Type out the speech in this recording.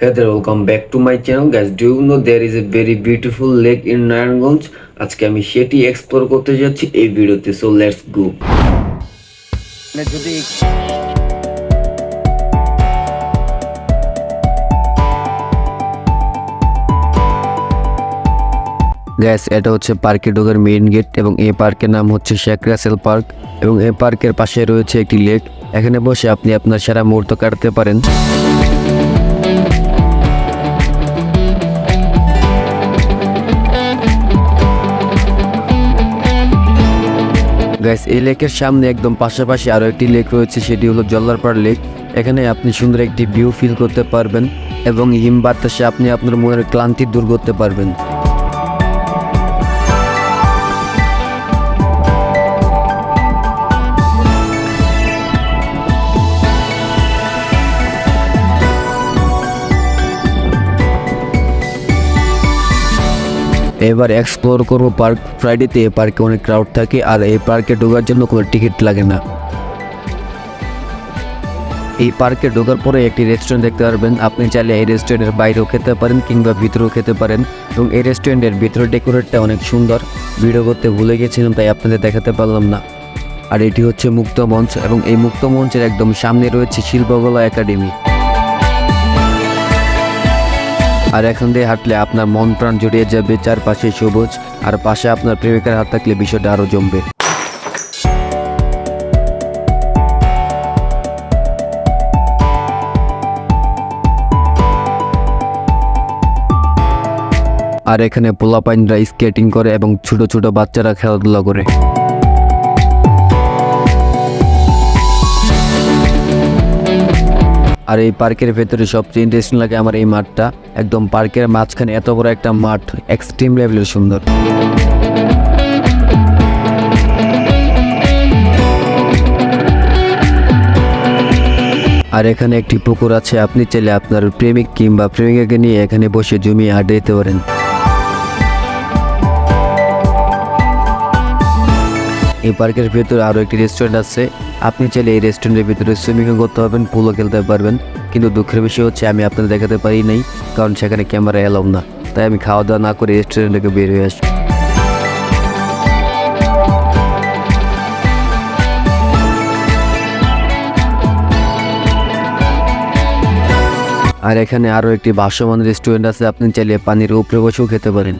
Hey there, welcome back to my channel. Guys. Do you know there is a very beautiful lake in Narayanganj আজকে আমি সেটি explore করতে যাচ্ছি এই ভিডিওতে সো লেটস গো যদি গ্যাস এটা হচ্ছে পার্কে ঢোকার মেইন গেট এবং এই পার্কের নাম হচ্ছে শেখ রাসেল পার্ক এবং এই পার্কের পাশে রয়েছে একটি লেক এখানে বসে আপনি আপনার সেরা মুহূর্ত কাটাতে পারেন। গ্যাস এই লেকের সামনে একদম পাশাপাশি আরও একটি লেক রয়েছে, সেটি হলো জল্লারপাড় লেক এখানে আপনি সুন্দর একটি ভিউ ফিল করতে পারবেন এবং হিম বাতাসে আপনি আপনার মনের ক্লান্তি দূর করতে পারবেন। এবার এক্সপ্লোর করব পার্ক ফ্রাইডেতে এই পার্কে অনেক ক্রাউড থাকে, আর এই পার্কে ঢোকার জন্য কোনো টিকিট লাগে না। এই পার্কে ঢোকার পরে একটি রেস্টুরেন্ট দেখতে পারবেন। আপনি চাইলে এই রেস্টুরেন্টের বাইরেও খেতে পারেন কিংবা ভিতরেও খেতে পারেন। এবং এই রেস্টুরেন্টের ভিতরে ডেকোরেটটা অনেক সুন্দর। ভিডিও করতে ভুলে গেছিলাম, তাই আপনাদের দেখাতে পারলাম না। আর এটি হচ্ছে মুক্ত মঞ্চ, এবং এই মুক্ত মঞ্চের একদম সামনে রয়েছে শিল্পকলা একাডেমি। আর এখান দিয়ে হাঁটলে আপনার মন প্রাণ জড়িয়ে যাবে চারপাশে সবুজ, আর পাশে আপনার প্রেমিকার হাত থাকলে বিষয়টা আরও জমবে। আর এখানে পোলাপাইনরা স্কেটিং করে এবং ছোট ছোট বাচ্চারা খেলাধুলা করে। আর এই পার্কের ভেতরে সবচেয়ে ইন্টারেস্টিং লাগে আমার এই মাঠটা। একদম পার্কের মাঝখানে এত বড় একটা মাঠ এক্সট্রিম লেভেলের সুন্দর। আর এখানে একটি পুকুর আছে, আপনি চাইলে আপনার প্রেমিক কিংবা প্রেমিকাকে নিয়ে এখানে বসে জমি আড্ডা দিতে পারেন। এই পার্কের ভেতরে আরও একটি রেস্টুরেন্ট আছে। আপনি চাইলে এই রেস্টুরেন্টের ভিতরে সুইমিংও করতে পারবেন পুলও খেলতে পারবেন। কিন্তু দুঃখের বিষয় হচ্ছে, আমি আপনাদের দেখাতে পারি নাই, কারণ সেখানে ক্যামেরা এলাম না। তাই আমি খাওয়া দাওয়া না করে রেস্টুরেন্ট বের হয়ে আসি আর এখানে আরও একটি ভাসমান রেস্টুরেন্ট আছে, আপনি চাইলে পানির উপরে বসেও খেতে পারেন।